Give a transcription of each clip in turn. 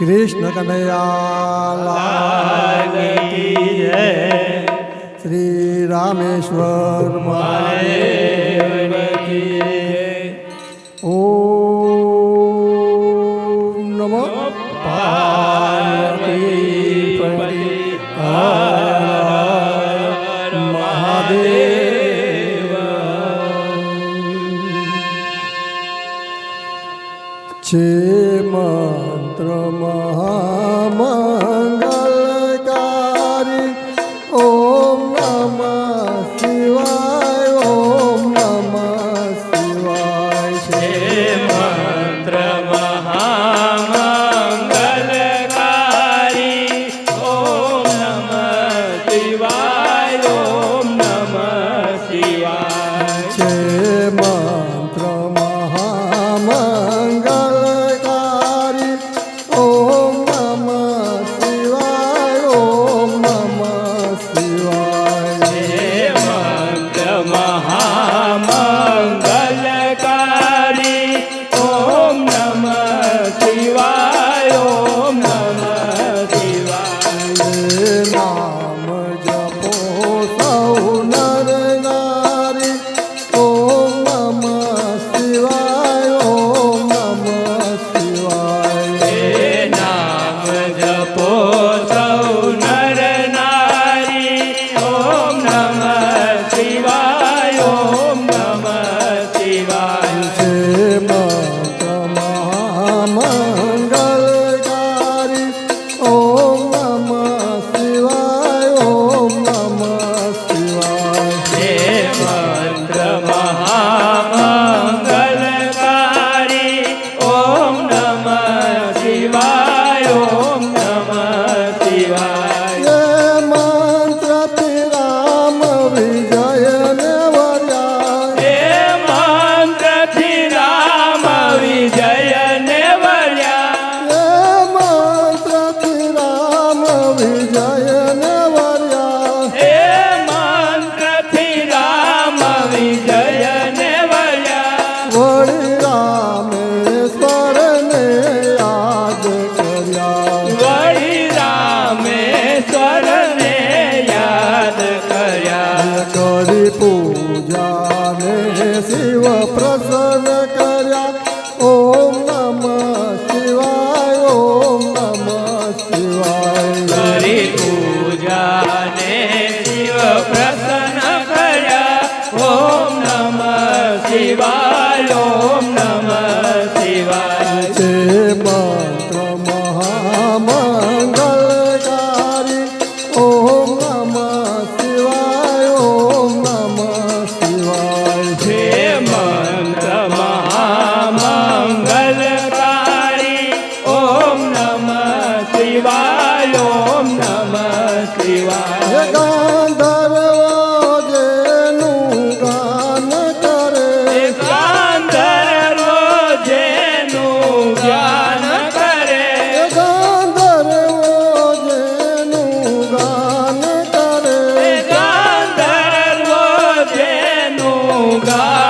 कृष्ण कन्हैया श्री रामेश्वर महादेव ओ ओम पार्वती पति। মন amanhece o aprazão. શિવાય ગાંધર્વ જેનું ગાન કરે. ગાંધર્વ જેનું ગાન કરે. ગાંધર્વ જેનું ગાન કરે. ગાંધર્વ જેનું ગાન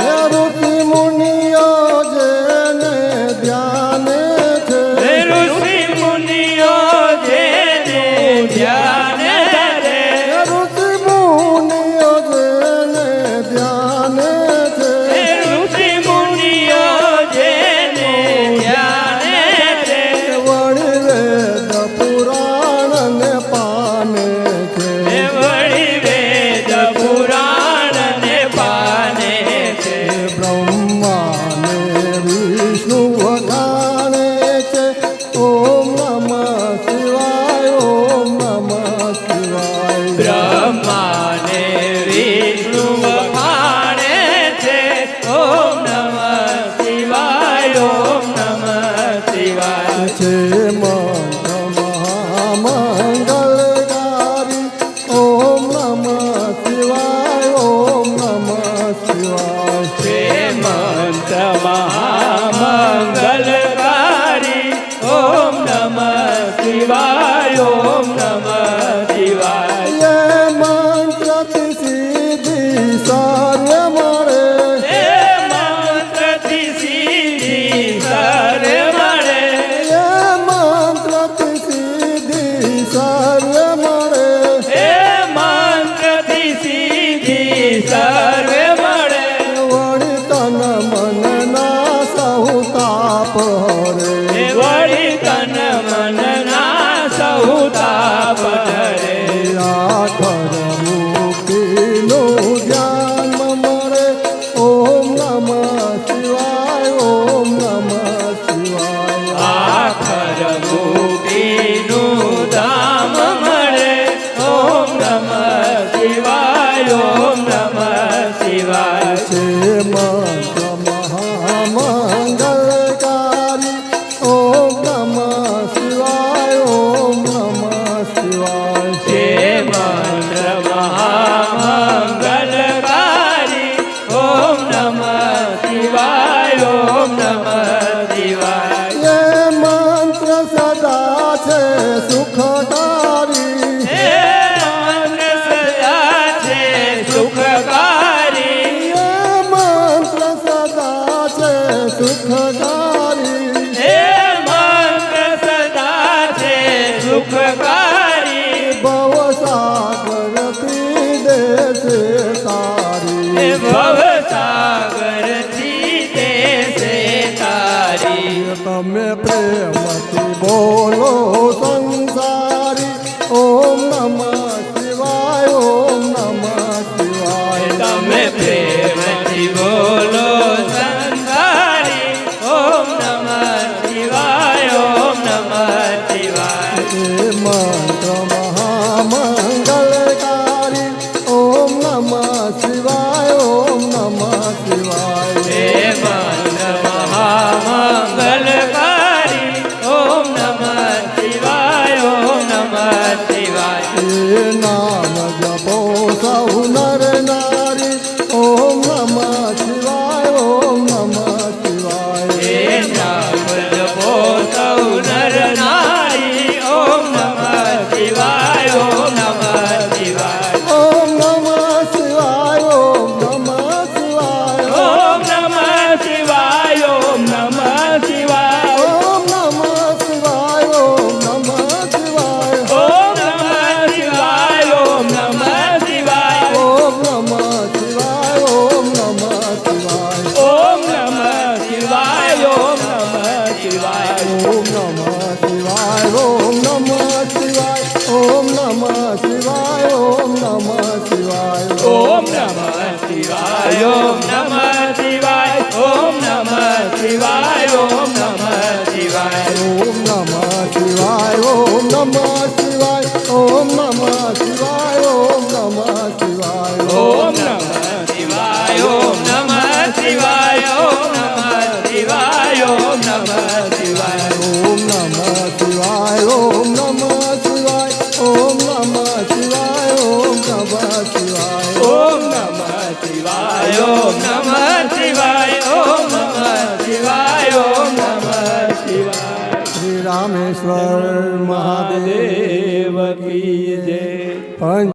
Shiva. ઓમ નમઃ શિવાય ઓમ નમઃ શિવાય ઓમ નમઃ શિવાય. ઓમ નમઃ શિવાય મહાદેવ